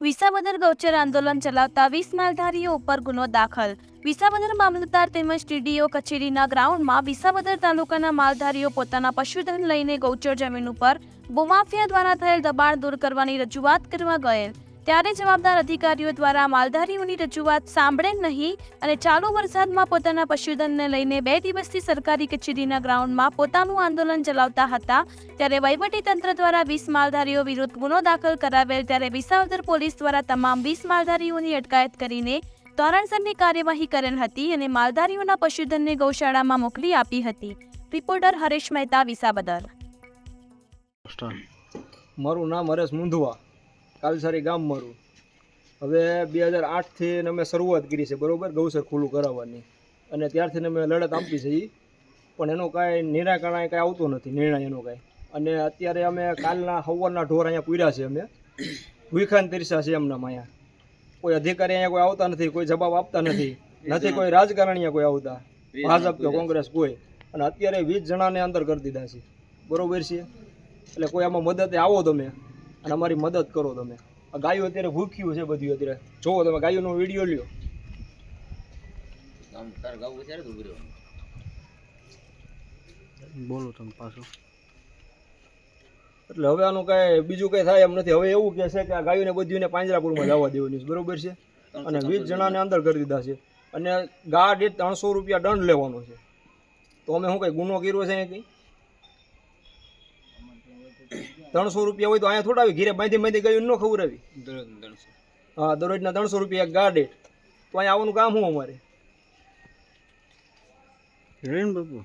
વિસાવદર ગૌચર આંદોલન ચલાવતા વીસ માલધારીઓ ઉપર ગુનો દાખલ. વિસાવદર મામલતદાર તેમજ ટીડીઓ કચેરીના ગ્રાઉન્ડમાં વિસાવદર તાલુકાના માલધારીઓ પોતાના પશુધન લઈને ગૌચર જમીન ઉપર ભૂમાફિયા દ્વારા થયેલ દબાણ દૂર કરવાની રજૂઆત કરવા ગયેલ. ત્યારે જવાબદાર અધિકારીઓ દ્વારા માલધારીઓની રજૂઆત સાંભળે નહીં અને ચાલુ વરસાદમાં પોતાના પશુધનને લઈને બે દિવસથી સરકારી કચેરીના ગ્રાઉન્ડમાં પોતાનું આંદોલન ચલાવતા હતા. ત્યારે વહીવટીતંત્ર દ્વારા વીસ માલધારીઓ વિરુદ્ધ ગુનો દાખલ કરાવેલ ત્યારે વિસાવદર પોલીસ દ્વારા તમામ વીસ માલધારીઓની અટકાયત કરીને ધોરણસરની કાર્યવાહી કરેલ હતી અને માલધારીઓના પશુધનને ગૌશાળામાં મોકલી આપી હતી. રિપોર્ટર હરેશ મહેતા, વિસાવદર. મારું નામ હરેશ મુંધવા. કાલસારી ગામ મારું હવે બે હજાર આઠથી અમે શરૂઆત કરી છે બરોબર? ગૌસર ખુલ્લું કરાવવાની. અને ત્યારથી અમે લડત આપી છે. પણ એનું કાંઈ નિરાકરણ કાંઈ આવતું નથી નિર્ણય એનો કાંઈ. અને અત્યારે અમે કાલના સવારના ઢોર અહીંયા પૂર્યા છે અમે. વિખાન તીરસા છે એમના અહીંયા કોઈ અધિકારી અહીંયા કોઈ આવતા નથી કોઈ જવાબ આપતા નથી. નથી કોઈ રાજકારણીયા કોઈ આવતા. ભાજપ કે કોંગ્રેસ કોઈ. અને અત્યારે વીસ જણાને અંદર કરી દીધા છે. બરોબર છે? એટલે કોઈ આમાં મદદે આવો તમે. અને અમારી મદદ કરો તમે. આ ગાયો અત્યારે ભૂખ્યું છે બધું અત્યારે. જોવો તમે ગાયોનો વીડિયો લ્યો. બોલો તમે પાછો. એટલે હવે આનું કાંઈ બીજું કંઈ થાય એમ નથી. હવે એવું કહે છે કે આ ગાયોને બધીને પાંજરાપુરમાં જવા દેવાની છે. બરોબર છે? અને વીસ જણાને અંદર કરી દીધા છે. અને ગાડી ત્રણસો રૂપિયા દંડ લેવાનો છે. તો અમે શું કંઈ ગુનો કર્યો છે કંઈ? ત્રણસો રૂપિયા હોય તો અહીંયા થોડા આવી ઘીરે બાંધી બાંધી ગયું ન આવી. હા દરરોજના ત્રણસો રૂપિયા ગાડેટ તો અહીંયા આવવાનું કામ શું અમારે? રેણ બાપુ?